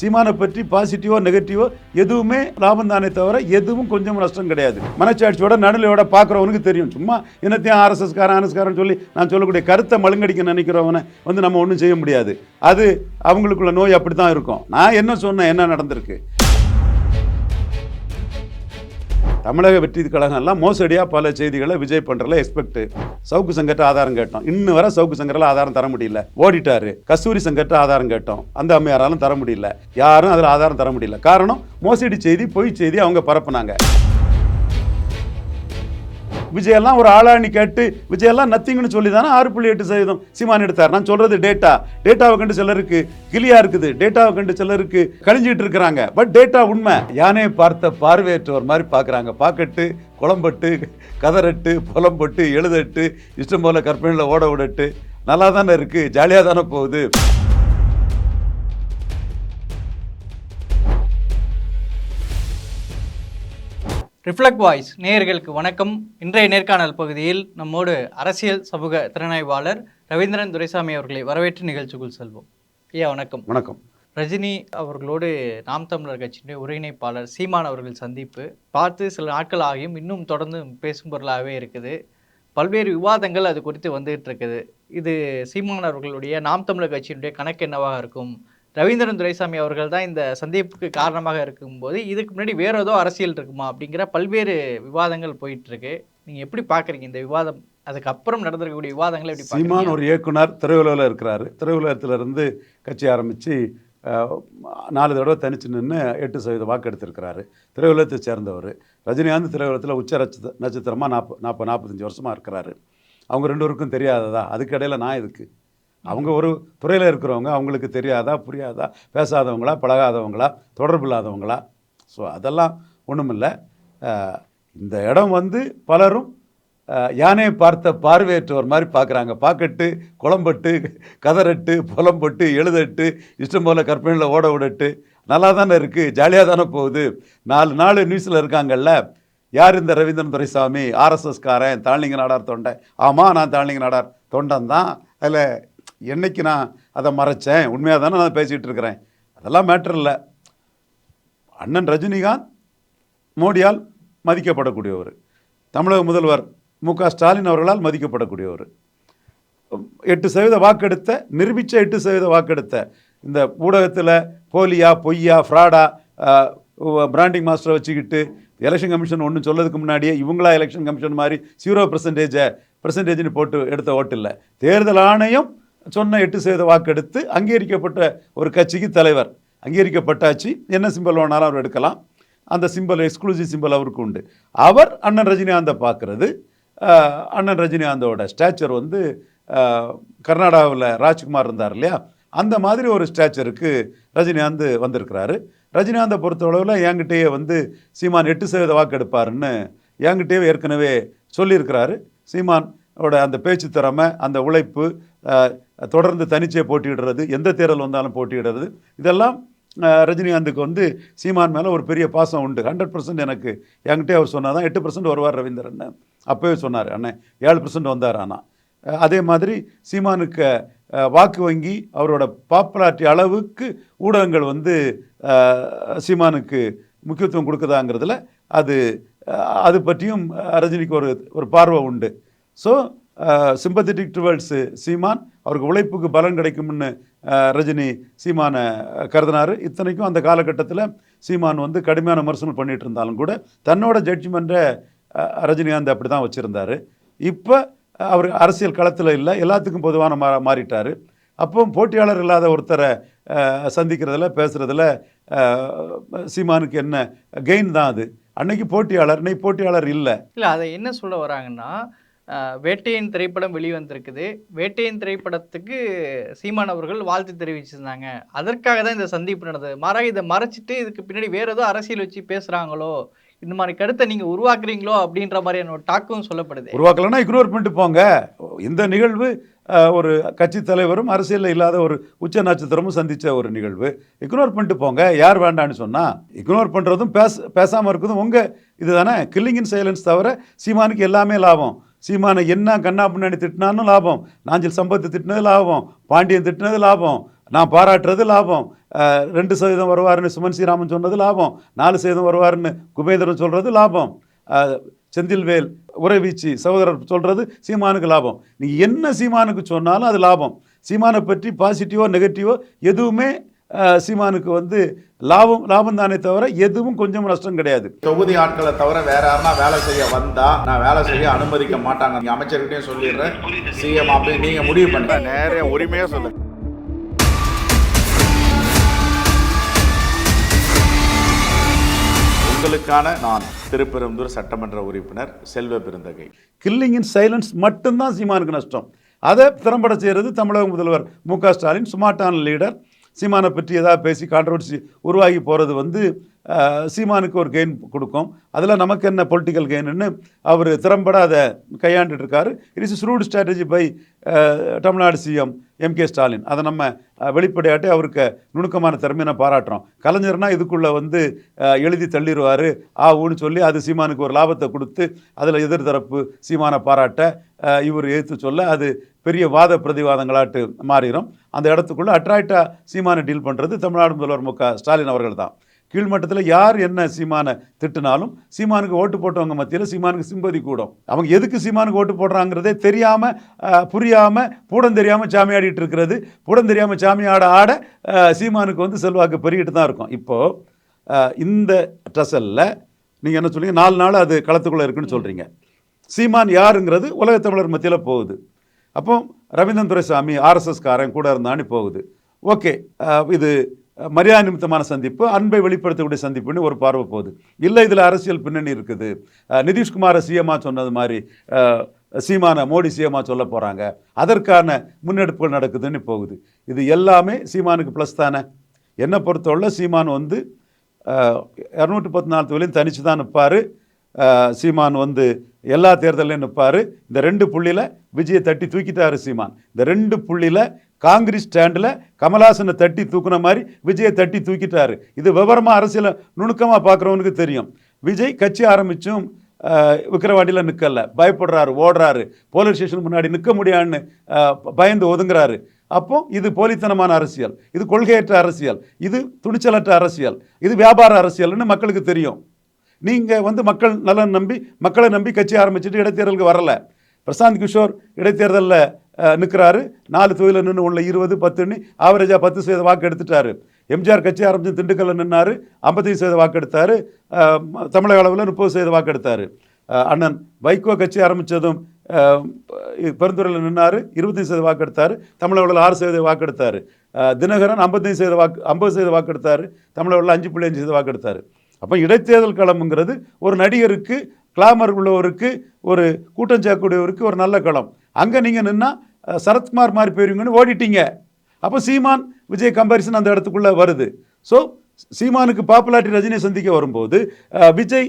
சீமானை பற்றி பாசிட்டிவோ நெகட்டிவோ எதுவுமே லாபம் தானே தவிர எதுவும் கொஞ்சம் நஷ்டம் கிடையாது. மனச்சாட்சியோட நடுநிலையோட பார்க்குறவனுக்கு தெரியும். சும்மா என்னத்தையும் ஆர்எஸ்எஸ்காரன் ஆர்எஸ்காரன் சொல்லி நான் சொல்லக்கூடிய கருத்தை மழுங்கடிக்க நினைக்கிறவனை வந்து நம்ம ஒன்றும் செய்ய முடியாது. அது அவங்களுக்குள்ள நோய் அப்படி தான் இருக்கும். நான் என்ன சொன்னேன் என்ன நடந்திருக்கு? தமிழக வெற்றி கழகம்லாம் மோசடியாக பல செய்திகளை விஜய் பண்ணுறல எக்ஸ்பெக்ட் சவுக்கு சங்கர்ட்ட ஆதாரம் கேட்டோம். இன்னும் வர சவுக்கு சங்கரில் ஆதாரம் தர முடியல. ஓடிட்டாரு. கஸ்தூரி சங்கர்ட்ட ஆதாரம் கேட்டோம். அந்த அம்மையாராலும் தர முடியல. யாரும் அதில் ஆதாரம் தர முடியல. காரணம் மோசடி செய்தி பொய் செய்தி அவங்க பரப்புனாங்க. விஜயெல்லாம் ஒரு ஆளாணி கேட்டு விஜயெல்லாம் நத்திங்னு சொல்லி தானே ஆறு புள்ளி எட்டு சதவீதம் சீமான் எடுத்தார். நான் சொல்றது டேட்டா டேட்டாவை கண்டு சிலருக்கு கிளியா இருக்குது. டேட்டாவை கண்டு சிலருக்கு கழிஞ்சிட்டு இருக்கிறாங்க. பட் டேட்டா உண்மை. யானையை பார்த்த பார்வையற்றவர் மாதிரி பார்க்குறாங்க. பார்க்கட்டு குளம்பட்டு கதறட்டு புலம்பட்டு எழுதட்டு இஷ்டம் போல கற்பனையில் ஓட விடட்டு. நல்லா தானே இருக்குது ஜாலியாக தானே போகுது. ரிஃப்ளெக்ட் வாய்ஸ் நேயர்களுக்கு வணக்கம். இன்றைய நேர்காணல் பகுதியில் நம்மோடு அரசியல் சமூக திறனாய்வாளர் ரவீந்திரன் துரைசாமி அவர்களை வரவேற்று நிகழ்ச்சிக்குள் செல்வோம். ஐயா வணக்கம். வணக்கம். ரஜினி அவர்களோடு நாம் தமிழர் கட்சியினுடைய ஒருங்கிணைப்பாளர் சீமான் அவர்கள் சந்திப்பு. பார்த்து சில நாட்கள் ஆகியும் இன்னும் தொடர்ந்து பேசும் பொருளாகவே இருக்குது. பல்வேறு விவாதங்கள் அது குறித்து வந்துகிட்டு இருக்குது. இது சீமான் அவர்களுடைய நாம் தமிழர் கட்சியினுடைய கணக்கு என்னவாக இருக்கும்? ரவீந்திரன் துரைசாமி அவர்கள் தான் இந்த சந்திப்புக்கு காரணமாக இருக்கும்போது இதுக்கு முன்னாடி வேற ஏதோ அரசியல் இருக்குமா அப்படிங்கிற பல்வேறு விவாதங்கள் போயிட்டு இருக்கு நீங்க எப்படி பாக்குறீங்க இந்த விவாதம்? அதுக்கப்புறம் நடந்திருக்கக்கூடிய விவாதங்களை எப்படி சீமான் ஒரு இயக்குனர் திரையுலகில் இருக்கிறாரு. திரையுலகத்துல இருந்து கட்சி ஆரம்பித்து நாலு தடவை தனிச்சு நின்று எட்டு சதவீத வாக்கு எடுத்திருக்கிறாரு. திரையுலகத்தை சேர்ந்தவர். ரஜினிகாந்த் திரையுலகத்தில் உச்ச நட்சத்திர நட்சத்திரமாக நாற்பது நாற்பது நாற்பத்தஞ்சு வருஷமாக இருக்கிறாரு. அவங்க ரெண்டு பேருக்கும் தெரியாததா? அதுக்கு இடையில் நான் இதுக்கு அவங்க ஒரு துறையில் இருக்கிறவங்க அவங்களுக்கு தெரியாதா புரியாதா பேசாதவங்களா பழகாதவங்களா தொடர்பு இல்லாதவங்களா? ஸோ அதெல்லாம் ஒன்றுமில்லை இந்த இடம் வந்து பலரும் யானையை பார்த்த பார்வையற்றவர் மாதிரி பார்க்குறாங்க. பார்க்கட்டு குளம்பட்டு கதறட்டு புலம்பட்டு எழுதட்டு இஷ்டம் போல் கற்பனையில் ஓட விடட்டு. நல்லா தானே இருக்குது ஜாலியாக தானே போகுது. நாலு நாள் நியூஸில் இருக்காங்கல்ல யார் இந்த ரவீந்திரன் துரைசாமி? ஆர்எஸ்எஸ்காரன் தாழ்லிங்க நாடார் தொண்டை. ஆமாம் நான் தாழ்லிங்க நாடார் தொண்டன் தான். அதில் என்னைக்கு நான் அதை மறைச்சேன்? உண்மையாக தானே நான் பேசிகிட்டு இருக்கிறேன்? அதெல்லாம் மேட்டர் இல்லை. அண்ணன் ரஜினிகாந்த் மோடியால் மதிக்கப்படக்கூடியவர். தமிழக முதல்வர் மு க ஸ்டாலின் அவர்களால் மதிக்கப்படக்கூடியவர். எட்டு சதவீத வாக்கெடுத்த நிரூபித்த எட்டு சதவீத வாக்கெடுத்த இந்த ஊடகத்தில் போலியா பொய்யா ஃப்ராடா பிராண்டிங் மாஸ்டரை வச்சுக்கிட்டு எலெக்ஷன் கமிஷன் ஒன்றும் சொல்லதுக்கு முன்னாடியே இவங்களா எலெக்ஷன் கமிஷன் மாதிரி ஜீரோ பர்சன்டேஜை பர்சன்டேஜ்னு போட்டு எடுத்த ஓட்டு இல்லை. தேர்தல் ஆணையம் சொன்ன எட்டு சதவீத வாக்கெடுத்து அங்கீகரிக்கப்பட்ட ஒரு கட்சிக்கு தலைவர். அங்கீகரிக்கப்பட்டாச்சு. என்ன சிம்பல் வேணாலும் அவர் எடுக்கலாம். அந்த சிம்பல் எக்ஸ்க்ளூசிவ் சிம்பல் அவருக்கு உண்டு. அவர் அண்ணன் ரஜினிகாந்தை பார்க்குறது. அண்ணன் ரஜினிகாந்தோட ஸ்டாச்சர் வந்து கர்நாடகாவில் ராஜ்குமார் இருந்தார் இல்லையா? அந்த மாதிரி ஒரு ஸ்டாச்சருக்கு ரஜினிகாந்த் வந்திருக்கிறாரு. ரஜினிகாந்தை பொறுத்தளவில் என்கிட்டயே வந்து சீமான் எட்டு சதவீத வாக்கு எடுப்பாருன்னு என்கிட்டயே ஏற்கனவே சொல்லியிருக்கிறாரு. சீமானோட அந்த பேச்சு திறமை அந்த உழைப்பு தொடர்ந்து தனிச்சே போட்டியிடுறது எந்த தேர்தல் வந்தாலும் போட்டியிடுறது. இதெல்லாம் ரஜினிகாந்துக்கு வந்து சீமான் மேலே ஒரு பெரிய பாசம் உண்டு. ஹண்ட்ரட் பர்சன்ட் எனக்கு என்கிட்டே அவர் சொன்னால் தான் எட்டு பர்சன்ட் வருவார் ரவீந்திரன். அப்போவே சொன்னார் அண்ணன் ஏழு பர்சன்ட் வந்தார் ஆனால் அதே மாதிரி சீமானுக்கு வாக்கு வங்கி அவரோட பாப்புலாரிட்டி அளவுக்கு ஊடகங்கள் வந்து சீமானுக்கு முக்கியத்துவம் கொடுக்குதாங்கிறதுல அது அது பற்றியும் ரஜினிக்கு ஒரு ஒரு பார்வை உண்டு. ஸோ சிம்பத்தட்டிக் டுவர்ட்ஸு சீமான் அவருக்கு உழைப்புக்கு பலன் கிடைக்கும்னு ரஜினி சீமானை கருதினார். கருதினாரு இத்தனைக்கும் அந்த காலகட்டத்தில் சீமான் வந்து கடுமையான விமர்சனம் பண்ணிட்டு இருந்தாலும் கூட தன்னோட ஜட்ஜ்மெண்ட்டை ரஜினிகாந்த் அப்படி தான் வச்சுருந்தாரு. இப்போ அவர் அரசியல் களத்தில் இல்லை எல்லாத்துக்கும் பொதுவான மா மாறிட்டார். அப்போ போட்டியாளர் இல்லாத ஒருத்தரை சந்திக்கிறதுல பேசுகிறதுல சீமானுக்கு என்ன கெயின் தான் அது. அன்னைக்கு போட்டியாளர் இன்னைக்கு போட்டியாளர் இல்லை. இல்லை அதை என்ன சொல்ல வராங்கன்னா வேட்டையின் திரைப்படம் வெளிவந்திருக்குது. வேட்டையின் திரைப்படத்துக்கு சீமான் அவர்கள் வாழ்த்து தெரிவிச்சிருந்தாங்க. அதற்காக தான் இந்த சந்திப்பு நடந்தது. மாறாக இதை மறைச்சிட்டு இதுக்கு பின்னாடி வேறு ஏதோ அரசியல் வச்சு பேசுகிறாங்களோ இந்த மாதிரி கருத்தை நீங்கள் உருவாக்குறீங்களோ? அப்படின்ற மாதிரியான ஒரு டாக்கும் சொல்லப்படுது. உருவாக்கலைன்னா இக்னோர் பண்ணிட்டு போங்க. இந்த நிகழ்வு ஒரு கட்சி தலைவரும் அரசியலில் இல்லாத ஒரு உச்ச நட்சத்திரமும் சந்தித்த ஒரு நிகழ்வு. இக்னோர் பண்ணிட்டு போங்க. யார் வேண்டான்னு சொன்னால் இக்னோர் பண்ணுறதும் பேச பேசாமல் இருக்கிறதும் உங்கள் இதுதானே? கில்லிங் இன் சைலன்ஸ் தவிர சீமானுக்கு எல்லாமே லாபம். சீமானை என்ன கண்ணா பின்னாடி திட்டினாலும் லாபம். நாஞ்சில் சம்பத்து திட்டினது லாபம். பாண்டியன் திட்டினது லாபம். நான் பாராட்டுறது லாபம். ரெண்டு சதவீதம் வருவாருன்னு சுமன் ஸ்ரீராமன் சொன்னது லாபம். நாலு சதவீதம் வருவாருன்னு குபேந்திரன் சொல்கிறது லாபம். செந்தில்வேல் உறைவீச்சு சகோதரர் சொல்கிறது சீமானுக்கு லாபம். நீங்கள் என்ன சீமானுக்கு சொன்னாலும் அது லாபம். சீமானை பற்றி பாசிட்டிவோ நெகட்டிவோ எதுவுமே சீமானுக்கு வந்து லாபம் லாபம் தானே தவிர எதுவும் கொஞ்சம் நஷ்டம் கிடையாது. தொகுதி ஆட்களை தவிர வேற யாருன்னா வேலை செய்ய வந்தா நான் வேலை செய்ய அனுமதிக்க மாட்டாங்க. நீங்க அமைச்சர்கிட்டயும் சொல்லிடுறேன். சிஎம் அப்படி நீங்க முடிவு பண்ணுங்க நேரே உரிமையா சொல்லுங்க உங்களுக்கான நான் திருப்பெரும்புதூர் சட்டமன்ற உறுப்பினர் செல்வ பெருந்தகை. கில்லிங் இன் சைலன்ஸ் மட்டும்தான் சீமானுக்கு நஷ்டம். அதை திறம்பட செய்கிறது தமிழக முதல்வர் மு க ஸ்டாலின் சுமார்ட்டான லீடர் சீமானை பற்றி ஏதாவது பேசி கான்ட்ரவர்சி உருவாகி போகிறது வந்து சீமானுக்கு ஒரு கெயின் கொடுக்கும். அதில் நமக்கு என்ன பொலிட்டிக்கல் கெயின்னு அவர் திறம்பட அதை கையாண்டுட்டு இருக்காரு it is shrewd strategy by Tamil Nadu CM M K Stalin அதை நம்ம வெளிப்படையாட்டி அவருக்கு நுணுக்கமான திறமையை நான் பாராட்டுறோம். கலைஞர்னா இதுக்குள்ளே வந்து எழுதி தள்ளிடுவார் ஆ ஊன்னு சொல்லி அது சீமானுக்கு ஒரு லாபத்தை கொடுத்து அதில் எதிர்தரப்பு சீமானை பாராட்ட இவர் எழுத்து சொல்ல அது பெரிய வாத பிரதிவாதங்களாட்டு மாறிடும் அந்த இடத்துக்குள்ளே அட்ராக்டாக சீமானை டீல் பண்ணுறது தமிழ்நாடு முதல்வர் மு க ஸ்டாலின் அவர்கள் தான் கீழ்மட்டத்தில் யார் என்ன சீமானை திட்டினாலும் சீமானுக்கு ஓட்டு போட்டவங்க மத்தியில் சீமானுக்கு சிம்பதி கூடும். அவங்க எதுக்கு சீமானுக்கு ஓட்டு போடுறாங்கிறதே தெரியாமல் புரியாமல் பூடம் தெரியாமல் சாமி ஆடிட்டு இருக்கிறது. பூடம் தெரியாமல் சாமி ஆட ஆட சீமானுக்கு வந்து செல்வாக்கு பெருகிட்டு தான் இருக்கும். இப்போது இந்த ட்ரெஸலில் நீங்கள் என்ன சொல்லுங்கள் நாலு நாள் அது களத்துக்குள்ளே இருக்குன்னு சொல்கிறீங்க சீமான் யாருங்கிறது உலகத் தமிழர் மத்தியில் போகுது. அப்போ ரவீந்திரன் துரைசாமி ஆர்எஸ்எஸ் காரன் கூட இருந்தான்னு போகுது. ஓகே இது மரியாதை நிமித்தமான சந்திப்பு அன்பை வெளிப்படுத்தக்கூடிய சந்திப்புன்னு ஒரு பார்வை போகுது. இல்லை இதில் அரசியல் பின்னணி இருக்குது. நிதிஷ்குமாரை சிஎம்மா சொன்னது மாதிரி சீமான மோடி சிஎம்மா சொல்ல போகிறாங்க அதற்கான முன்னெடுப்புகள் நடக்குதுன்னு போகுது. இது எல்லாமே சீமானுக்கு ப்ளஸ் தானே? என்னை பொறுத்தவரை சீமான் வந்து இரநூற்றி பத்து நாலு தொழிலையும் தனிச்சு தான் நிற்பார். சீமான் வந்து எல்லா தேர்தலையும் நிற்பார் இந்த ரெண்டு புள்ளியில் விஜயை தட்டி தூக்கிட்டாரு சீமான். இந்த ரெண்டு புள்ளியில் காங்கிரஸ் ஸ்டாண்டில் கமலாசனை தட்டி தூக்குன மாதிரி விஜயை தட்டி தூக்கிட்டாரு. இது விவரமாக அரசியலை நுணுக்கமாக பார்க்குறவனுக்கு தெரியும். விஜய் கட்சி ஆரம்பித்தும் விக்கிரவாண்டியில் நிற்கல பயப்படுறாரு ஓடுறாரு. போலீஸ் ஸ்டேஷன் முன்னாடி நிற்க முடியான்னு பயந்து ஒதுங்குறாரு. அப்போ இது போலித்தனமான அரசியல். இது கொள்கையற்ற அரசியல். இது துணிச்சலற்ற அரசியல். இது வியாபார அரசியல்னு மக்களுக்கு தெரியும். நீங்கள் வந்து மக்கள் நலன் நம்பி மக்களை நம்பி கட்சி ஆரம்பிச்சுட்டு இடைத்தேர்தலுக்கு வரல. பிரசாந்த் கிஷோர் இடைத்தேர்தலில் நிற்கிறாரு நாலு தொகுதியில் நின்று உள்ள இருபது பத்துன்னு ஆவரேஜாக பத்து சதவீத வாக்கு எடுத்துட்டாரு. எம்ஜிஆர் கட்சி ஆரம்பிச்சு திண்டுக்கல்ல நின்னார். ஐம்பத்தஞ்சு சதவீத வாக்கு எடுத்தார். தமிழக அளவில் முப்பது சதவீத வாக்கு எடுத்தார். அண்ணன் வைகோ கட்சி ஆரம்பித்ததும் பெருந்துறையில் நின்னார். இருபத்தஞ்சு சதவீத வாக்கு எடுத்தார். தமிழக அளவில் ஆறு சதவீத வாக்கு எடுத்தார். தினகரன் ஐம்பத்தஞ்சு சதவீத வாக்கு ஐம்பது சதவீத வாக்கு எடுத்தார். தமிழக அளவில் அஞ்சு புள்ளி அஞ்சு சதவீத வாக்கு எடுத்தார். அப்போ இடைத்தேர்தல் களம்ங்கிறது ஒரு நடிகருக்கு கிளாமர் உள்ளவருக்கு ஒரு கூட்டம் சேர்க்கக்கூடியவருக்கு ஒரு நல்ல களம். அங்கே நீங்கள் நின்னா சரத்குமார் மாதிரி போயிருவீங்கன்னு ஓடிட்டீங்க. அப்போ சீமான் விஜய் கம்பாரிசன் அந்த இடத்துக்குள்ளே வருது. ஸோ சீமானுக்கு பாப்புலாரிட்டி ரஜினியை சந்திக்க வரும்போது விஜய்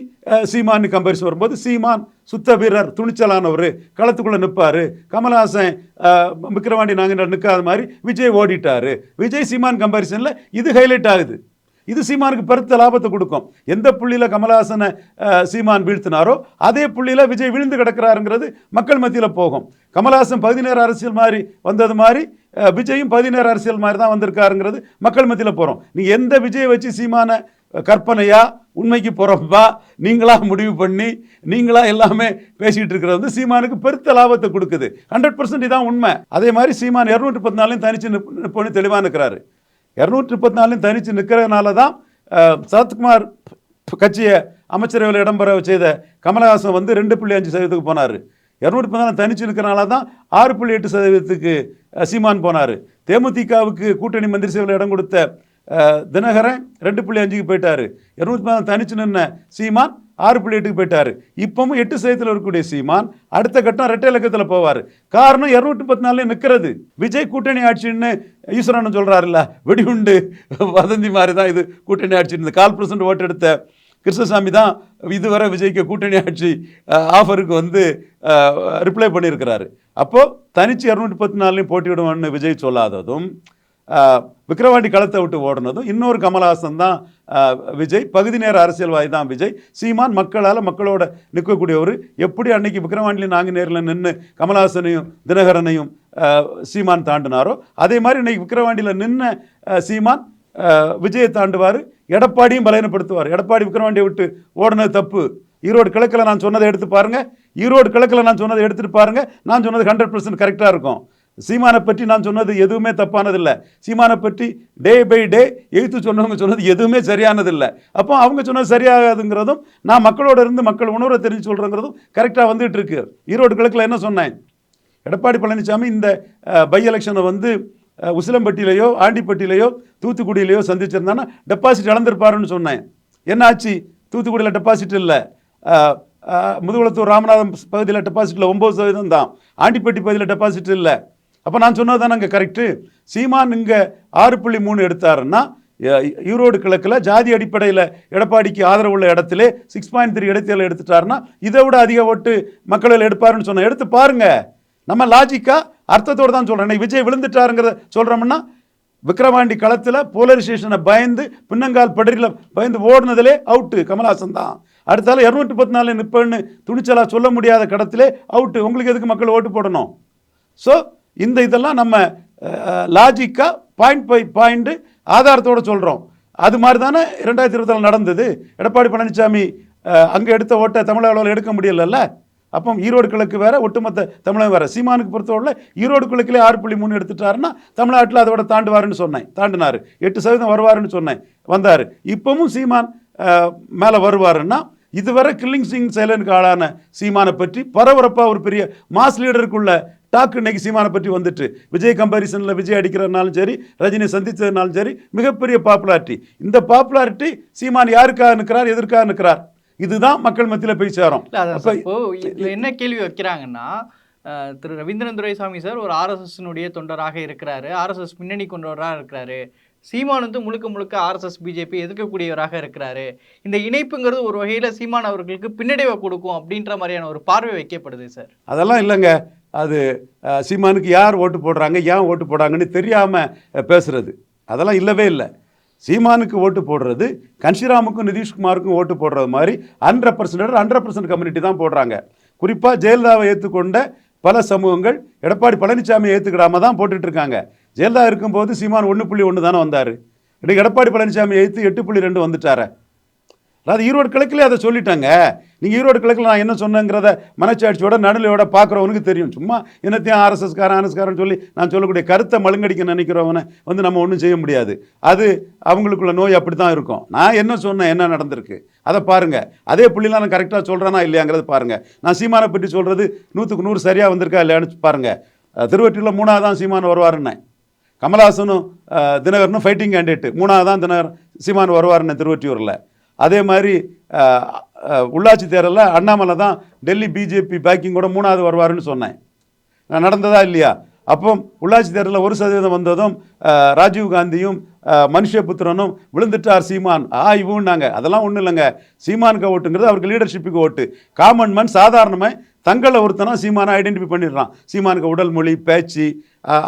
சீமான் சீமானுக்கு வரும்போது சீமான் சுத்த வீரர் துணிச்சலானவர் களத்துக்குள்ளே நிற்பார் கமல்ஹாசன் விக்ரவாண்டி நாங்கள் நிற்காத மாதிரி விஜய் ஓடிட்டார். விஜய் சீமான் கம்பாரிசனில் இது ஹைலைட் ஆகுது. இது சீமானுக்கு பெருத்த லாபத்தை கொடுக்கும். எந்த புள்ளியில் கமலஹாசனை சீமான் வீழ்த்தினாரோ அதே புள்ளியில் விஜய் விழுந்து கிடக்கிறாருங்கிறது மக்கள் மத்தியில் போகும். கமலஹாசன் பதினேறு அரசியல் மாதிரி வந்தது மாதிரி விஜயும் பதினேறு அரசியல் மாதிரி தான் வந்திருக்காருங்கிறது மக்கள் மத்தியில் போகிறோம் நீ எந்த விஜயை வச்சு சீமானை கற்பனையா உண்மைக்கு புறப்பா நீங்களாக முடிவு பண்ணி நீங்களாக எல்லாமே பேசிகிட்டு இருக்கிறது வந்து சீமானுக்கு பெருத்த லாபத்தை கொடுக்குது. ஹண்ட்ரட் பர்சன்ட் இதான் உண்மை. அதே மாதிரி சீமான் இரநூற்றி பத்து நாளையும் தனிச்சு நிப் நிற்போன்னு தெளிவாக இருக்கிறாரு இரநூற்றி முப்பத்தி நாலையும் தனித்து நிற்கிறதுனால தான் சரத்குமார் கட்சியை அமைச்சரவையில் இடம்பெற செய்த கமலஹாசன் வந்து ரெண்டு புள்ளி அஞ்சு சதவீதத்துக்கு போனார். இரநூற்றி பதினாலு தனிச்சு நிற்கிறனால தான் ஆறு புள்ளி எட்டு சதவீதத்துக்கு சீமான் போனார். தேமுதிகவுக்கு கூட்டணி மந்திரி சபையில் இடம் கொடுத்த தினகரன் ரெண்டு புள்ளி அஞ்சுக்கு போயிட்டாரு. இரநூத்தி பதினாலு தனிச்சு நின்ன சீமான் ஆறு புள்ளி எட்டுக்கு போயிட்டாரு. இப்பவும் எட்டு சதவீதத்தில் இருக்கக்கூடிய சீமான் அடுத்த கட்டம் ரெட்டை இலக்கத்தில் போவார். காரணம் இரநூத்தி பத்து நாள்ல நிற்கிறது விஜய் கூட்டணி ஆட்சின்னு ஈஸ்வரன் சொல்கிறாருல்ல வெடிகுண்டு வதந்தி மாதிரி தான் இது கூட்டணி ஆட்சின்னு. கால் பர்சன்ட் ஓட்டு எடுத்த கிருஷ்ணசாமி தான் இதுவரை விஜய்க்கு கூட்டணி ஆட்சி ஆஃபருக்கு வந்து ரிப்ளை பண்ணியிருக்கிறாரு. அப்போது தனிச்சு இரநூத்தி பத்து நாள்லையும் போட்டியிடுவான்னு விஜய் சொல்லாததும் விக்ரவாண்டி களத்தை விட்டு ஓடினதும் இன்னொரு கமலஹாசன் தான் விஜய். பகுதி நேர அரசியல்வாதி தான் விஜய். சீமான் மக்களால் மக்களோட நிற்கக்கூடியவர். எப்படி அன்னைக்கு விக்கிரவாண்டியில் நாங்கள் நேரில் நின்று கமலஹாசனையும் தினகரனையும் சீமான் தாண்டினாரோ அதே மாதிரி இன்னைக்கு விக்ரவாண்டியில் நின்று சீமான் விஜயை தாண்டுவார். எடப்பாடியும் பலவீனப்படுத்துவார் எடப்பாடி விக்ரவாண்டியை விட்டு ஓடினது தப்பு. ஈரோடு கிழக்கில் நான் சொன்னதை எடுத்து பாருங்கள் ஈரோடு கிழக்கில் நான் சொன்னதை எடுத்துகிட்டு பாருங்கள் நான் சொன்னது ஹண்ட்ரட் பர்சன்ட் கரெக்டாக இருக்கும். சீமானை பற்றி நான் சொன்னது எதுவுமே தப்பானதில்லை. சீமானை பற்றி டே பை டே எழுத்து சொன்னவங்க சொன்னது எதுவுமே சரியானதில்லை. அப்போ அவங்க சொன்னது சரியாகாதுங்கிறதும் நான் மக்களோட இருந்து மக்கள் உணர்வை தெரிஞ்சு சொல்கிறேங்கிறதும் கரெக்டாக வந்துட்டு இருக்கு ஈரோடு கிழக்கில் என்ன சொன்னேன்? எடப்பாடி பழனிசாமி இந்த பை எலெக்ஷனை வந்து உசிலம்பட்டியிலையோ ஆண்டிப்பட்டியிலையோ தூத்துக்குடியிலையோ சந்திச்சிருந்தானா டெபாசிட் இழந்திருப்பாருன்னு சொன்னேன். என்ன ஆச்சு? தூத்துக்குடியில் டெபாசிட் இல்லை. முதுகுளத்தூர் ராமநாதம் பகுதியில் டெபாசிட்டில் ஒம்பது சதவீதம் தான் ஆண்டிப்பட்டி பகுதியில் டெபாசிட் இல்லை. அப்போ நான் சொன்னது தானே அங்கே கரெக்டு சீமான் இங்கே ஆறு புள்ளி மூணு எடுத்தாருன்னா ஈரோடு கிழக்கில் ஜாதி அடிப்படையில் எடப்பாடிக்கு ஆதரவு உள்ள இடத்துல சிக்ஸ் பாயிண்ட் த்ரீ இடத்துல எடுத்துட்டாருன்னா இதை விட அதிக ஓட்டு மக்களில் எடுப்பாருன்னு சொன்னேன் எடுத்து பாருங்க. நம்ம லாஜிக்கா அர்த்தத்தோடு தான் சொல்கிறேன் இன்னைக்கு விஜய் விழுந்துட்டாருங்கிறத சொல்கிறோம்னா விக்ரவாண்டி களத்தில் போலரைசேஷனை பயந்து பின்னங்கால் படரியில் பயந்து ஓடுனதிலே அவுட்டு கமல்ஹாசன் தான். அடுத்தால இரநூத்தி பத்து நாலு நிற்பேன்னு துணிச்சலாக சொல்ல முடியாத கடத்திலே அவுட்டு உங்களுக்கு எதுக்கு மக்கள் ஓட்டு போடணும்? ஸோ இந்த இதெல்லாம் நம்ம லாஜிக்காக பாயிண்ட் பை பாயிண்ட் ஆதாரத்தோடு சொல்கிறோம் அது மாதிரி தானே ரெண்டாயிரத்தி இருபத்தி நடந்தது. எடப்பாடி பழனிசாமி அங்கே எடுத்த ஓட்டை தமிழக அளவில் எடுக்க முடியலல்ல? அப்போ ஈரோடு கிழக்கு வேறு ஒட்டுமொத்த தமிழகம் வேறு. சீமானுக்கு பொறுத்தவரை ஈரோடு கிழக்கிலே ஆறு புள்ளி மூணு எடுத்துட்டாருன்னா தமிழ்நாட்டில் அதோட தாண்டுவாருன்னு சொன்னேன். தாண்டினார். எட்டு சதவீதம் வருவாருன்னு சொன்னேன். வந்தார். இப்போவும் சீமான் மேலே வருவாருன்னா இதுவரை கில்லிங் சிங் சைலனுக்கு ஆளான சீமானை பற்றி பரபரப்பாக ஒரு பெரிய மாஸ் லீடருக்குள்ள டாக்கு இன்னைக்கு சீமானை பற்றி வந்துட்டு. விஜய் கம்பாரிசனில் விஜய் அடிக்கிறதுனாலும் சரி ரஜினி சந்தித்ததுனாலும் சரி மிகப்பெரிய பாப்புலாரிட்டி இந்த பாப்புலாரிட்டி சீமான் யாருக்காக நிற்கிறார் எதற்காக நிற்கிறார்? இதுதான் மக்கள் மத்தியில் போய் சேரும். என்ன கேள்வி வைக்கிறாங்கன்னா திரு ரவீந்திரன் துரைசாமி சார் ஒரு ஆர்எஸ்எஸ்னுடைய தொண்டராக இருக்கிறாரு. ஆர்எஸ்எஸ் பின்னணி கொண்டவராக இருக்கிறாரு. சீமான் வந்து முழுக்க முழுக்க ஆர்எஸ்எஸ் பிஜேபி எதிர்க்கக்கூடியவராக இருக்கிறாரு. இந்த இணைப்புங்கிறது ஒரு வகையில சீமான் அவர்களுக்கு பின்னடைவை கொடுக்கும் அப்படின்ற மாதிரியான ஒரு பார்வை வைக்கப்படுது சார். அதெல்லாம் இல்லைங்க. அது சீமானுக்கு யார் ஓட்டு போடுறாங்க ஏன் ஓட்டு போடுறாங்கன்னு தெரியாமல் பேசுகிறது அதெல்லாம் இல்லவே இல்லை. சீமானுக்கு ஓட்டு போடுறது கன்ஷிராமுக்கும் நிதிஷ்குமாருக்கும் ஓட்டு போடுறது மாதிரி hundred percent hundred percent community தான் போடுறாங்க. குறிப்பாக ஜெயலலிதாவை ஏற்றுக்கொண்ட பல சமூகங்கள் எடப்பாடி பழனிசாமியை ஏற்றுக்கிடாம தான் போட்டுட்ருக்காங்க. ஜெயலலிதா இருக்கும்போது சீமான் ஒன்று புள்ளி ஒன்று தானே வந்தார். இன்னைக்கு எடப்பாடி பழனிசாமி ஏற்று எட்டு புள்ளி ரெண்டு வந்துட்டாரே. அதாவது ஈரோடு கிழக்கிலே அதை சொல்லிட்டாங்க. நீங்கள் ஈரோடு கிழக்கில் நான் என்ன சொன்னேங்கிறத மனச்சாட்சியோட நடுநிலையோட பார்க்குறவனுக்கு தெரியும். சும்மா என்னத்தையும் ஆர்எஸ்எஸ்காரன் ஆர்எஸ்காரன் சொல்லி நான் சொல்லக்கூடிய கருத்தை மழுங்கடிக்க நினைக்கிறவனை வந்து நம்ம ஒன்றும் செய்ய முடியாது. அது அவங்களுக்குள்ள நோய் அப்படி தான் இருக்கும். நான் என்ன சொன்னேன் என்ன நடந்திருக்கு? அதை பாருங்கள் அதே புள்ளிலாம் நான் கரெக்டாக சொல்கிறேனா இல்லையாங்கிறத பாருங்கள் நான் சீமானை பற்றி சொல்கிறது நூற்றுக்கு நூறு சரியாக வந்திருக்கா இல்லையான்னு பாருங்கள் திருவற்றியில் மூணாவது தான் சீமான் வருவாருன்னேன். கமலஹாசனும் தினகரனும் ஃபைட்டிங் கேண்டிடேட்டு மூணாவது தான் தினகர் சீமான் வருவாருன்னு திருவொற்றியூரில். அதே மாதிரி உள்ளாட்சி தேர்தலில் அண்ணாமலை தான் டெல்லி பிஜேபி பேக்கிங் கூட மூணாவது வருவாருன்னு சொன்னேன். நான் நடந்ததா இல்லையா? அப்போ உள்ளாட்சி தேர்தலில் ஒரு சதவீதம் வந்ததும் ராஜீவ் காந்தியும் மனுஷபுத்திரனும் விழுந்துட்டார் சீமான். ஆ இவுன்னாங்க. அதெல்லாம் ஒன்றும் இல்லைங்க. சீமானுக்கு ஓட்டுங்கிறது அவருக்கு லீடர்ஷிப்புக்கு ஓட்டு. காமன் மேன் சாதாரணமாக தங்களை ஒருத்தனா சீமானை ஐடென்டிஃபை பண்ணிடுறான். சீமானுக்கு உடல் மொழி பேச்சு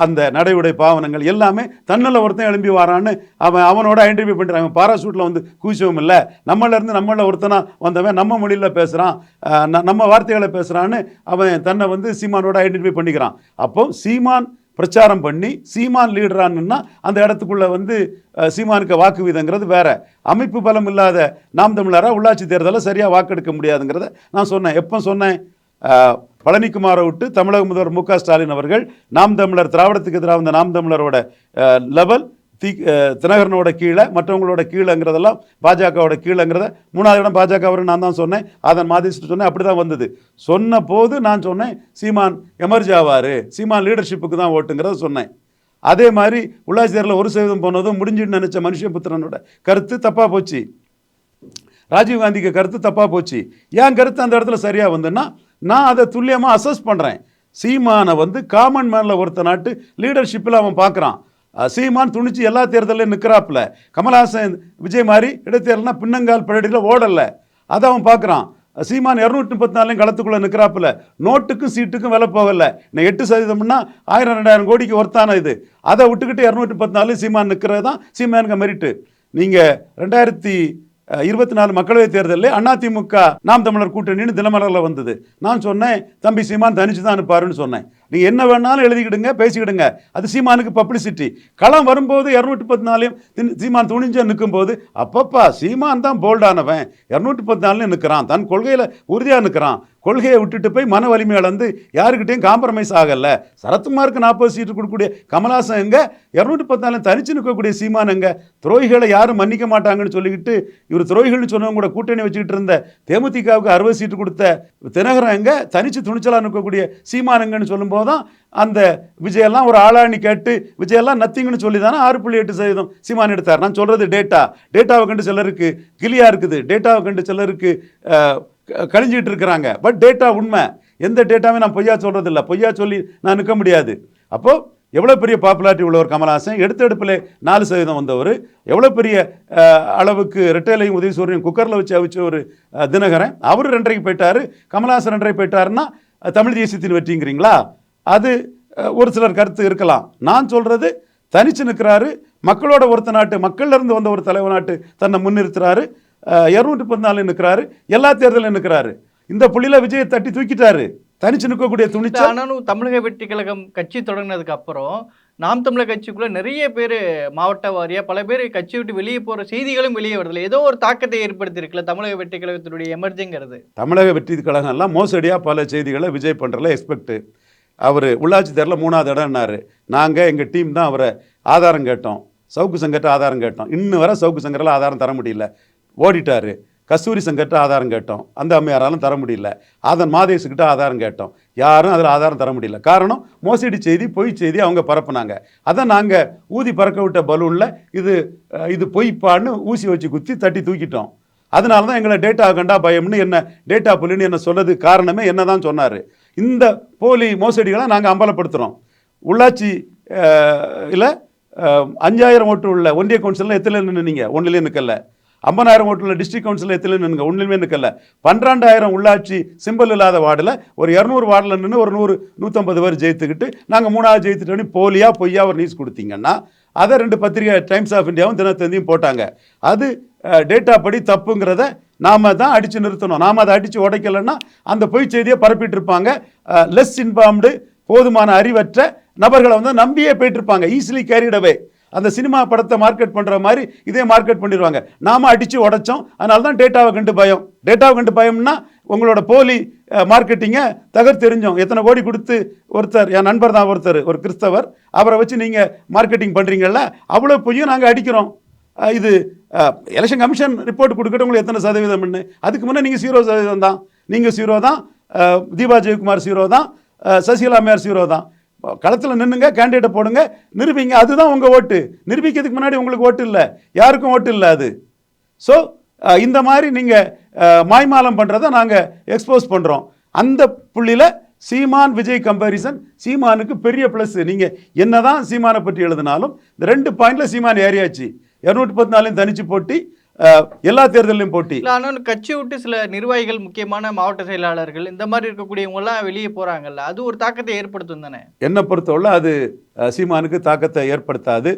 அந்த நடைவுடை பாவனங்கள் எல்லாமே தன்னில் ஒருத்தன் எழும்பி வரான்னு அவன் அவனோட ஐடென்டிஃபை பண்ணுறான் அவன் பாராசூட்டில் வந்து கூச்சவும் இல்லை. நம்மளிருந்து நம்மளில் ஒருத்தனாக வந்தவன் நம்ம மொழியில் பேசுகிறான் நம்ம வார்த்தைகளை பேசுகிறான்னு அவன் தன்னை வந்து சீமானோட ஐடென்டிஃபை பண்ணிக்கிறான். அப்போ சீமான் பிரச்சாரம் பண்ணி சீமான் லீடரானுன்னா அந்த இடத்துக்குள்ளே வந்து சீமானுக்கு வாக்கு வீதங்கிறது வேறு. அமைப்பு பலம் இல்லாத நாம் தமிழராக உள்ளாட்சி தேர்தலில் சரியாக வாக்கெடுக்க முடியாதுங்கிறத நான் சொன்னேன். எப்போ சொன்னேன்? பழனிக்குமாரை விட்டு தமிழக முதல்வர் மு ஸ்டாலின் அவர்கள் நாம் தமிழர் திராவிடத்துக்கு எதிராக வந்த நாம் தமிழரோட லெவல் தி தினகரனோட கீழே மற்றவங்களோட கீழேங்கிறதெல்லாம் பாஜகவோட கீழேங்கிறத மூணாவது இடம் பாஜக அவர் நான் தான் சொன்னேன். அதன் மாதிரிட்டு சொன்னேன். அப்படி தான் வந்தது. சொன்ன போது நான் சொன்னேன் சீமான் எமர்ஜ் ஆவார். சீமான் லீடர்ஷிப்புக்கு தான் ஓட்டுங்கிறத சொன்னேன். அதே மாதிரி உள்ளாட்சி தேர்தலில் ஒரு சதவீதம் போனதும் முடிஞ்சுன்னு நினச்ச மனுஷபுத்திரனோட கருத்து தப்பாக போச்சு. ராஜீவ்காந்திக்கு கருத்து தப்பாக போச்சு. என் கருத்து அந்த இடத்துல சரியாக வந்துன்னா நான் அதை துல்லியமாக அசஸ் பண்ணுறேன் சீமானை வந்து காமன் மேனில் ஒருத்த நாட்டு லீடர்ஷிப்பில் அவன் பார்க்குறான் சீமான் துணிச்சு எல்லா தேர்தலையும் நிற்கிறாப்புல கமல்ஹாசன் விஜய் மாதிரி இடைத்தேர்தல்னா பின்னங்கால் பரடியில் ஓடலை. அதை அவன் பார்க்குறான் சீமான் இரநூத்தி முப்பத்தி நாலையும் களத்துக்குள்ளே நிற்கிறாப்புல நோட்டுக்கும் சீட்டுக்கும் விலை போகலை. நான் எட்டு சதவீதம்னா ஆயிரம் ரெண்டாயிரம் கோடிக்கு ஒருத்தான இது. அதை விட்டுக்கிட்டு இரநூத்தி முப்பத்தி நாலு சீமான் நிற்கிறது தான் சீமானுக்கு மெரிட்டு நீங்கள் ரெண்டாயிரத்தி இருபத்தி நாலு மக்களவைத் தேர்தலில் அதிமுக நாம் தமிழர் கூட்டணின்னு தினமலரில் வந்தது. நான் சொன்னேன் தம்பி சீமான் தனிச்சு தான் அனுப்பாருன்னு சொன்னேன். நீங்கள் என்ன வேணாலும் எழுதிக்கிடுங்க பேசிக்கிடுங்க. அது சீமானுக்கு பப்ளிசிட்டி களம் வரும்போது இரநூத்தி பத்து நாளையும் சீமான் துணிஞ்சு நிற்கும் போது அப்பப்பா சீமான் தான் போல்டானவன் இரநூத்தி பத்து நாள்லையும் நிற்கிறான் தன் கொள்கையில் உறுதியாக நிற்கிறான் கொள்கையை விட்டுட்டு போய் மன வலிமை இழந்து யாருக்கிட்டையும் காம்ப்ரமைஸ் ஆகலை. சரத்குமாருக்கு நாற்பது சீட்டு கொடுக்கக்கூடிய கமலாசன் எங்கே? இரநூத்தி பத்தாலு தனிச்சு நிற்கக்கூடிய சீமான் எங்கே? துரோகிகளை யாரும் மன்னிக்க மாட்டாங்கன்னு சொல்லிக்கிட்டு இவர் துரோகிகள்னு சொன்னவங்க கூட கூட்டணி வச்சுக்கிட்டு இருந்த தேமுதிகவுக்கு அறுபது சீட்டு கொடுத்த தினகரன் எங்க? தனிச்சு துணிச்சலாக நிற்கக்கூடிய சீமானங்கன்னு சொல்லும்போது தான் அந்த விஜயெல்லாம் ஒரு ஆளாணி கேட்டு விஜயெல்லாம் நத்திங்னு சொல்லி தானே ஆறு புள்ளி எட்டு சதவீதம் சீமான் எடுத்தார். நான் சொல்கிறது டேட்டா டேட்டாவை கண்டு சிலருக்கு கிளியாக இருக்குது. டேட்டாவை கண்டு சிலருக்கு கழிஞ்சிட்டு இருக்கிறாங்க. பட் டேட்டா உண்மை. எந்த டேட்டாவே நான் பொய்யா சொல்கிறது இல்லை பொய்யா சொல்லி நான் நிற்க முடியாது. அப்போது எவ்வளோ பெரிய பாப்புலாரிட்டி உள்ளவர் கமல்ஹாசன்? எடுத்தெடுப்பில் நாலு சதவீதம் வந்தவர். எவ்வளோ பெரிய அளவுக்கு ரெட்டையிலையும் உதவி சூரியன் குக்கரில் வச்சு அவிச்ச ஒரு தினகரன். அவர் ரெண்டரைக்கு போயிட்டாரு. கமலஹாசன் ரெண்டரைக்கு போயிட்டாருன்னா தமிழ் தேசியத்தின் வெற்றிங்கிறீங்களா? அது ஒரு சிலர் கருத்து இருக்கலாம். நான் சொல்கிறது தனிச்சு நிற்கிறாரு மக்களோட ஒருத்த நாட்டு மக்கள்லேருந்து வந்த ஒரு தலைவர் நாட்டு தன்னை முன்னிறுத்துறாரு. இரநூற்றி பதினாலு நிற்கிறாரு எல்லா தேர்தலும் நிற்கிறாரு இந்த புள்ளியில விஜயை தட்டி தூக்கிட்டாரு. தனிச்சு நிற்கக்கூடிய துணிச்சல். ஆனாலும் தமிழக வெற்றி கழகம் கட்சி தொடங்கினதுக்கு அப்புறம் நாம் தமிழர் கட்சிக்குள்ள நிறைய பேர் மாவட்ட வாரியா பல பேர் கட்சி விட்டு வெளியே போற செய்திகளும் வெளியே வருதுல ஏதோ ஒரு தாக்கத்தை ஏற்படுத்தியிருக்குல்ல தமிழக வெற்றி கழகத்தினுடைய எமர்ஜிங்கிறது தமிழக வெற்றி கழகம் எல்லாம் மோசடியாக பல செய்திகளை விஜய் பண்ணுறல எக்ஸ்பெக்ட் அவர் உள்ளாட்சி தேர்தலில் மூணாவது இடம்னாரு. நாங்கள் எங்கள் டீம் தான் அவரை ஆதாரம் கேட்டோம். சவுக்கு சங்கர்ட்ட ஆதாரம் கேட்டோம். இன்னும் வரை சவுக்கு சங்கரில் ஆதாரம் தர முடியல. ஓடிட்டார். கஸ்தூரி சங்கர்கிட்ட ஆதாரம் கேட்டோம். அந்த அம்மையாராலும் தர முடியல. அதன் மாதேசுக்கிட்ட ஆதாரம் கேட்டோம். யாரும் அதில் ஆதாரம் தர முடியல. காரணம் மோசடி செய்தி பொய் செய்தி அவங்க பரப்புனாங்க. அதை நாங்கள் ஊதி பறக்க விட்ட பலூனில் இது இது பொய்ப்பான்னு ஊசி வச்சு குத்தி தட்டி தூக்கிட்டோம். அதனால தான் எங்களை டேட்டா கண்டா பயம்னு என்ன டேட்டா புலின்னு என்ன சொன்னது காரணமே என்ன தான் சொன்னார். இந்த போலி மோசடிகளை நாங்கள் அம்பலப்படுத்துகிறோம் உள்ளாட்சி இல்லை அஞ்சாயிரம் ஓட்டு உள்ள ஒன்றிய கவுன்சிலில் எத்தனை நின்னீங்க? ஒன்றுலேயே நிற்கல ஐம்பதாயிரம் ஓட்டு டிஸ்ட்ரிக் டிஸ்ட்ரிக்ட் கவுன்சிலில் எத்தனை நின்னுங்க ஒன்றுமே நிற்கல பன்னிரெண்டாயிரம் உள்ளாட்சி சிம்பிள் இல்லாத வார்டில் ஒரு இரநூறு வார்டில் நின்று ஒரு நூறு நூற்றம்பது பேர் ஜெயித்துக்கிட்டு நாங்கள் மூணாவது ஜெயித்துட்டோன்னு போலியாக பொய்யா ஒரு நியூஸ் கொடுத்தீங்கன்னா அதை ரெண்டு பத்திரிகை டைம்ஸ் ஆஃப் இந்தியாவும் தினத்தந்தியும் போட்டாங்க. அது டேட்டா படி தப்புங்கிறத நாம தான் அடித்து நிறுத்தணும். நாம் அதை அடித்து உடைக்கலைன்னா அந்த பொய் செய்தியை பரப்பிட்டு இருப்பாங்க லெஸ் இன்ஃபார்ம்டு போதுமான அறிவற்ற நபர்களை வந்து நம்பியே போயிட்டு இருப்பாங்க ஈஸிலி கேரிடவே அந்த சினிமா படத்தை மார்க்கெட் பண்ணுற மாதிரி இதே மார்க்கெட் பண்ணிடுவாங்க. நாம அடித்து உடைச்சோம். அதனால தான் டேட்டாவை கண்டு பயம். டேட்டாவை கண்டு பயம்னா உங்களோட போலி மார்க்கெட்டிங்கை தகர் தெரிஞ்சோம் எத்தனை கோடி கொடுத்து ஒருத்தர் என் நண்பர் தான் ஒருத்தர் ஒரு கிறிஸ்தவர். அவரை வச்சு நீங்கள் மார்க்கெட்டிங் பண்ணுறீங்கல்ல அவ்வளோ பொய்யும் நாங்கள் அடிக்கிறோம். இது எலெக்ஷன் கமிஷன் ரிப்போர்ட் கொடுக்கட்டு உங்களுக்கு எத்தனை சதவீதம்னு. அதுக்கு முன்னே நீங்கள் ஜீரோ சதவீதம் தான் நீங்கள் ஜீரோ தான் தீபா ஜெயக்குமார் ஜீரோ தான் சசிகலா அம்மையார் ஜீரோ தான். களத்தில் நின்னுங்க கேண்டிடேட்டை போடுங்க நிரூபிங்க அதுதான் உங்கள் ஓட்டு. நிரூபிக்கிறதுக்கு முன்னாடி உங்களுக்கு ஓட்டு இல்லை. யாருக்கும் ஓட்டு இல்லை அது. ஸோ இந்த மாதிரி நீங்கள் மாய்மாலம் பண்ணுறதை நாங்கள் எக்ஸ்போஸ் பண்ணுறோம் அந்த புள்ளியில் சீமான் விஜய் கம்பேரிசன் சீமானுக்கு பெரிய ப்ளஸ் நீங்கள் என்னதான் சீமானை பற்றி எழுதினாலும் இந்த ரெண்டு பாயிண்டில் சீமான் ஏறியாச்சு. இரநூற்றி பத்து நாலையும் தனிச்சு போட்டி எல்லா தேர்தலையும் போட்டி. ஆனாலும் கட்சி விட்டு சில நிர்வாகிகள் முக்கியமான மாவட்ட செயலாளர்கள் இந்த மாதிரி இருக்கக்கூடியவங்க எல்லாம் வெளியே போறாங்கல்ல அது ஒரு தாக்கத்தை ஏற்படுத்தும் தானே? என்னை பொறுத்தவரை அது சீமானுக்கு தாக்கத்தை ஏற்படுத்தாது.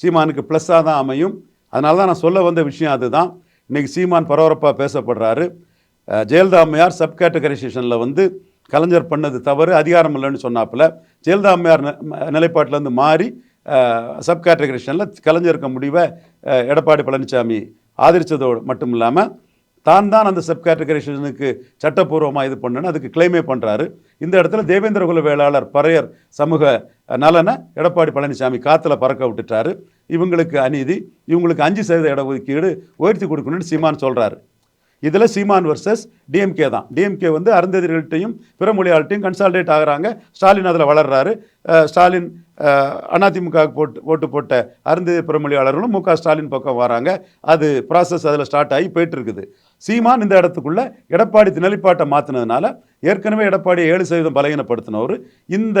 சீமானுக்கு ப்ளஸ்ஸாக தான் அமையும். அதனால தான் நான் சொல்ல வந்த விஷயம் அதுதான். இன்னைக்கு சீமான் பரபரப்பாக பேசப்படுறாரு. ஜெயலலிதா அம்மையார் சப் கேட்டகரைசேஷனில் வந்து கலைஞர் பண்ணது தவறு அதிகாரம் இல்லைன்னு சொன்னாப்புல. ஜெயலலிதா அம்மையார் நிலைப்பாட்டிலேருந்து மாறி சப் கேட்டகரைசேஷனில் கலைஞருக்கு முடிவை எடப்பாடி பழனிசாமி ஆதரித்ததோடு மட்டும் இல்லாமல் தான் தான் அந்த சப் கேட்டகரைசேஷனுக்கு சட்டப்பூர்வமாக இது பண்ணணும் அதுக்கு கிளைமே பண்ணுறாரு இந்த இடத்துல தேவேந்திர குல வேளாளர் பறையர் சமூக நலனை எடப்பாடி பழனிசாமி காற்றுல பறக்க விட்டுட்டாரு. இவங்களுக்கு அநீதி இவங்களுக்கு அஞ்சு சதவீத இடஒதுக்கீடு உயர்த்தி கொடுக்கணும்னு சீமான் சொல்கிறாரு இதில் சீமான் வர்சஸ் டிஎம்கே தான். டிஎம்கே வந்து அருந்ததிர்கள்ட்டையும் பிற மொழியாள்கிட்டையும் கன்சால்டேட் ஆகிறாங்க. ஸ்டாலின் அதில் வளர்றாரு. ஸ்டாலின் அதிமுக போட்டு ஓட்டு போட்ட அருந்ததி பிறமொழியாளர்களும் மு க ஸ்டாலின் பக்கம் வராங்க. அது ப்ராசஸ் அதில் ஸ்டார்ட் ஆகி போயிட்டுருக்குது. சீமான் இந்த இடத்துக்குள்ளே எடப்பாடி நிலைப்பாட்டை மாற்றினதுனால ஏற்கனவே எடப்பாடி ஏழு சதவீதம் பலகீனப்படுத்தினவர் இந்த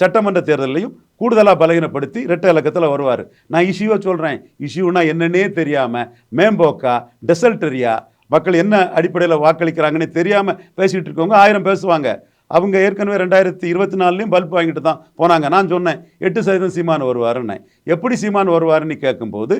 சட்டமன்ற தேர்தலையும் கூடுதலாக பலகீனப்படுத்தி ரெட்டை இலக்கத்தில் வருவார். நான் இஷ்யூவை சொல்கிறேன் இஷ்யூனா என்னன்னே தெரியாமல் மேம்போக்கா டெசல்டரியா மக்கள் என்ன அடிப்படையில் வாக்களிக்கிறாங்கன்னு தெரியாமல் பேசிகிட்டு இருக்கவங்க ஆயிரம் பேசுவாங்க. அவங்க ஏற்கனவே ரெண்டாயிரத்தி இருபத்தி நாலுலேயும் பல்ப் வாங்கிட்டு தான் போனாங்க. நான் சொன்னேன் எட்டு சதவீதம் சீமான் வருவாருன்னு. எப்படி சீமான் வருவாருன்னு கேட்கும்போது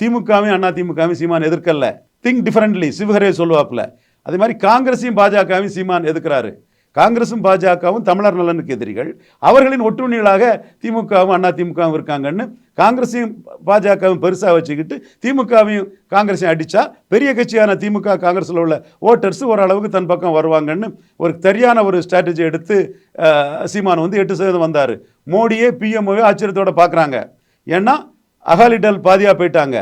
திமுகவையும் அண்ணா திமுகவையும் சீமான் எதிர்க்கல. Think differently சிவகரே சொல்லுவாப்புல. அதே மாதிரி காங்கிரஸையும் பாஜகவையும் சீமான் எதிர்க்கிறாரு காங்கிரஸும் பாஜகவும் தமிழர் நலனுக்கு எதிரிகள். அவர்களின் ஒட்டுண்ணிகளாக திமுகவும் அண்ணா திமுகவும் இருக்காங்கன்னு காங்கிரஸையும் பாஜகவும் பெருசாக வச்சுக்கிட்டு திமுகவையும் காங்கிரஸையும் அடித்தா பெரிய கட்சியான திமுக காங்கிரஸில் உள்ள ஓட்டர்ஸ் ஓரளவுக்கு தன் பக்கம் வருவாங்கன்னு ஒரு சரியான ஒரு ஸ்ட்ராட்டஜி எடுத்து சீமான் வந்து எட்டு சதவீதம் வந்தார். மோடியே பிஎம்ஓவே ஆச்சரியத்தோட பார்க்குறாங்க ஏன்னா அகாலிடல் பாதியாக போயிட்டாங்க.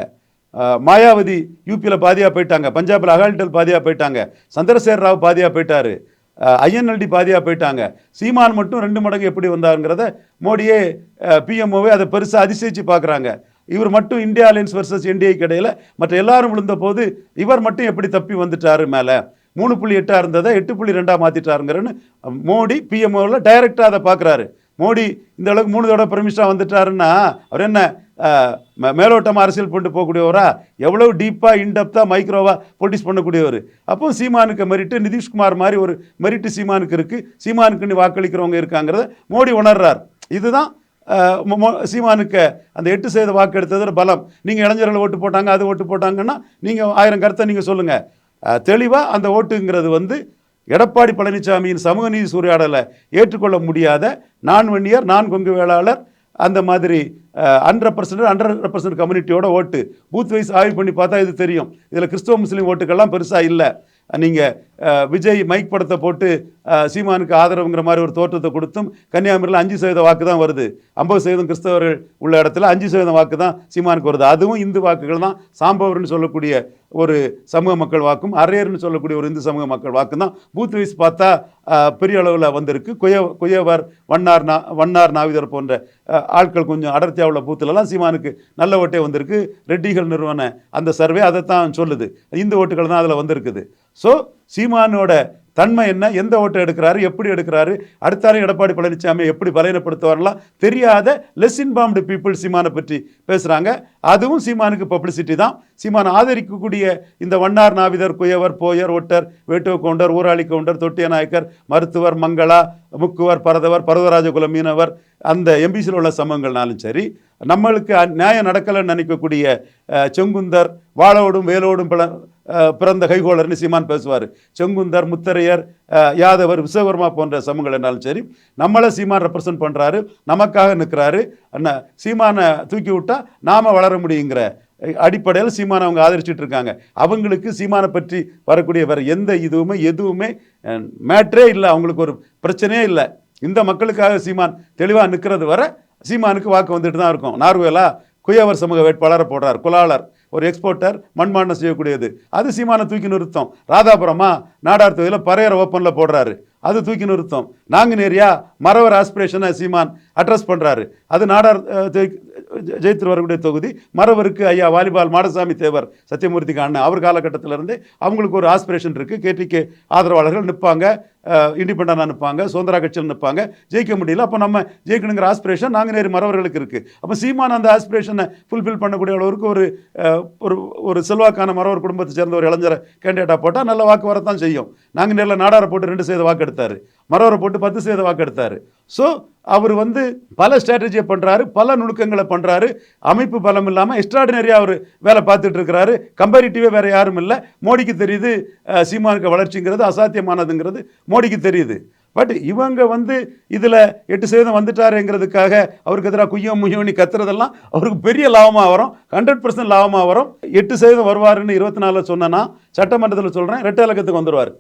மாயாவதி யூபியில் பாதியாக போயிட்டாங்க. பஞ்சாபில் அகாலிடல் பாதியாக போயிட்டாங்க. சந்திரசேகர் ராவ் பாதியாக போயிட்டார். ஐஎன்எல்டி பாதியாக போயிட்டாங்க. சீமான் மட்டும் ரெண்டு மடங்கு எப்படி வந்தாருங்கிறத மோடியே பிஎம்ஓவே அதை பெருசாக அதிசயிச்சு பார்க்குறாங்க. இவர் மட்டும் இந்தியா அலையன்ஸ் வர்சஸ் என்டிஏக்கு இடையில மற்ற எல்லாரும் விழுந்த போது இவர் மட்டும் எப்படி தப்பி வந்துட்டாரு மேலே? மூணு புள்ளி எட்டாக இருந்ததை எட்டு புள்ளி ரெண்டாக மாற்றிட்டாருங்கிறன்னு மோடி பிஎம்ஓவில் டைரெக்டாக அதை பார்க்குறாரு. மோடி இந்த அளவுக்கு மூணு தடவை பிரமிஷாக வந்துட்டாருன்னா அவர் என்ன மேலோட்டமாக மே- அரசியல் பண்ணிட்டு போகக்கூடியவரா? எவ்வளோ டீப்பாக இன்டெப்த்தாக மைக்ரோவா பொலிட்டிக்ஸ் பண்ணக்கூடியவர்? அப்போ சீமானுக்கு மெரிட்டு நிதிஷ்குமார் மாதிரி ஒரு மெரிட்டு சீமானுக்கு இருக்குது சீமானுக்குன்னு வாக்களிக்கிறவங்க இருக்காங்கிறத மோடி உணர்றார். இதுதான் சீமானுக்கு அந்த எட்டு சதவீத வாக்கு எடுத்தது பலம். நீங்கள் இளைஞர்கள் ஓட்டு போட்டாங்க அது ஓட்டு போட்டாங்கன்னா நீங்கள் ஆயிரம் கருத்தை நீங்கள் சொல்லுங்கள் தெளிவாக அந்த ஓட்டுங்கிறது வந்து எடப்பாடி பழனிசாமியின் சமூக நீதி சூறையாடலை ஏற்றுக்கொள்ள முடியாத நான் வன்னியர் நான் கொங்கு வேளாளர் அந்த மாதிரி அன்ரெப்ரசன்ட் அண்டர் ரெப்ரசன்ட் கம்யூனிட்டியோட ஓட்டு. பூத் வைஸ் ஆய்வு பண்ணி பார்த்தா இது தெரியும். இதில் கிறிஸ்தவ முஸ்லீம் ஓட்டுக்கெல்லாம் பெருசாக இல்லை. நீங்கள் விஜய் மைக் படத்தை போட்டு சீமானுக்கு ஆதரவுங்கிற மாதிரி ஒரு தோற்றத்தை கொடுத்தும் கன்னியாகுமரியில் அஞ்சு சதவீத வாக்கு தான் வருது. ஐம்பது சதவீதம் கிறிஸ்தவர்கள் உள்ள இடத்துல அஞ்சு சதவீதம் வாக்கு தான் சீமானுக்கு வருது. அதுவும் இந்து வாக்குகள் தான் சாம்பவர்னு சொல்லக்கூடிய ஒரு சமூக மக்கள் வாக்கும் அரையர்னு சொல்லக்கூடிய ஒரு இந்து சமூக மக்கள் வாக்கு தான் பூத் வைஸ் பார்த்தா பெரிய அளவில் வந்திருக்கு. குய குயவர் வண்ணார் நா வண்ணார் நாவிதர் போன்ற ஆட்கள் கொஞ்சம் அடர்த்தியாக உள்ள பூத்துலலாம் சீமானுக்கு நல்ல ஓட்டே வந்திருக்கு. ரெட்டிகள் நிறுவன அந்த சர்வே அதை தான் சொல்லுது. இந்து ஓட்டுகள் தான் அதில் வந்திருக்குது. ஸோ சீமானோட தன்மை என்ன? எந்த ஓட்டை எடுக்கிறாரு? எப்படி எடுக்கிறாரு? அடுத்தாலும் எடப்பாடி பழனிசாமி எப்படி பலையனப்படுத்துவாரெல்லாம் தெரியாத லெஸ் இன்பார்ம்டு பீப்புள் சீமானை பற்றி பேசுகிறாங்க அதுவும் சீமானுக்கு பப்ளிசிட்டி தான். சீமான் ஆதரிக்கக்கூடிய இந்த வண்ணார் நாவிதர் குயவர் போயர் ஒட்டர் வேட்டுவ கவுண்டர் ஊராளி கவுண்டர் தொட்டிய நாயக்கர் மருத்துவர் மங்களா முக்குவர் பரதவர் பரதராஜகுல மீனவர் அந்த எம்பிசியில் உள்ள சமங்கள்னாலும் சரி நம்மளுக்கு நியாயம் நடக்கலைன்னு நினைக்கக்கூடிய செங்குந்தர் வாழோடும் வேலோடும் பல பிறந்த கைகோளர்னு சீமான் பேசுவார். செங்குந்தர் முத்தரையர் யாதவர் விஸ்வகர்மா போன்ற சமங்கள் என்னாலும் சரி நம்மளை சீமான் ரெப்ரசன்ட் பண்ணுறாரு நமக்காக நிற்கிறாரு. அண்ணா சீமானை தூக்கி விட்டால் நாம வளர முடியுங்கிற அடிப்படையில் சீமானை அவங்க ஆதரிச்சுட்டு இருக்காங்க. அவங்களுக்கு சீமானை பற்றி வரக்கூடிய வேறு எந்த இதுவுமே எதுவுமே மேட்ரே இல்லை. அவங்களுக்கு ஒரு பிரச்சனையே இல்லை. இந்த மக்களுக்காக சீமான் தெளிவாக நிற்கிறது வர சீமானுக்கு வாக்கு வந்துட்டு தான் இருக்கும். நார்வேலா குயவர் சமூக வேட்பாளரை போடுறார். குலாளர் ஒரு எக்ஸ்போர்ட்டர் மண்பாண்டம் செய்யக்கூடியது. அது சீமானை தூக்கி நிறுத்தம். ராதாபுரமா நாடார் தொகுதியில் பறையற ஓப்பனில் போடுறாரு. அது தூக்கி நிறுத்தம். நாங்குநேரியா மறவர் ஆஸ்பிரேஷனை சீமான் அட்ரஸ் பண்ணுறாரு அது நாடார் ஜெ- ஜெயித்து வரக்கூடிய தொகுதி. மறவருக்கு ஐயா வாலிபால் மாடசாமி தேவர் சத்தியமூர்த்திக்கு அண்ணன். அவர் காலகட்டத்திலிருந்து அவங்களுக்கு ஒரு ஆஸ்பிரேஷன் இருக்குது கேடிகே ஆதரவாளர்கள் நிற்பாங்க இண்டிபெண்டாக நிற்பாங்க சுதந்திர கட்சியில் நிற்பாங்க. ஜெயிக்க முடியல. அப்போ நம்ம ஜெயிக்கணுங்கிற ஆஸ்பிரேஷன் நாங்குநேரி மறவர்களுக்கு இருக்குது அப்போ சீமான் அந்த ஆஸ்பிரேஷனை ஃபுல்ஃபில் பண்ணக்கூடிய அளவுக்கு ஒரு ஒரு ஒரு செல்வாக்கான மறவர் குடும்பத்தை சேர்ந்த ஒரு இளைஞரை கேண்டிடேட்டாக போட்டால் நல்ல வாக்கு வரத்தான் செய்யும். நாங்குநேரில் நாடாரை போட்டு ரெண்டு சதவீத வாக்கு எடுத்தார் மறவரை போட்டு பத்து சேத வாக்கு எடுத்தார் ஸோ அவர் வந்து பல ஸ்ட்ராட்டஜியை பண்ணுறாரு பல நுணுக்கங்களை பண்ணுறாரு அமைப்பு பலம் இல்லாமல் எக்ஸ்ட்ராடினரியாக அவர் வேலை பார்த்துட்டு இருக்கிறாரு கம்பேரிட்டிவாக வேறு யாரும் இல்லை. மோடிக்கு தெரியுது சீமானுக்கு வளர்ச்சிங்கிறது அசாத்தியமானதுங்கிறது. மோடிக்கு தெரியுது. பட் இவங்க வந்து இதில் எட்டு சதவீதம் வந்துட்டாருங்கிறதுக்காக அவருக்கு எதிராக குய்யம் முய்யம்னி கத்துறதெல்லாம் அவருக்கு பெரிய லாபமாக வரும். ஹண்ட்ரட் பர்சன்ட் லாபமாக வரும். எட்டு சதவீதம் வருவாருன்னு இருபத்தி நாலில் சொன்னேன்னா சட்டமன்றத்தில் சொல்கிறேன் ரெட்டை இலக்கத்துக்கு வந்துடுவார்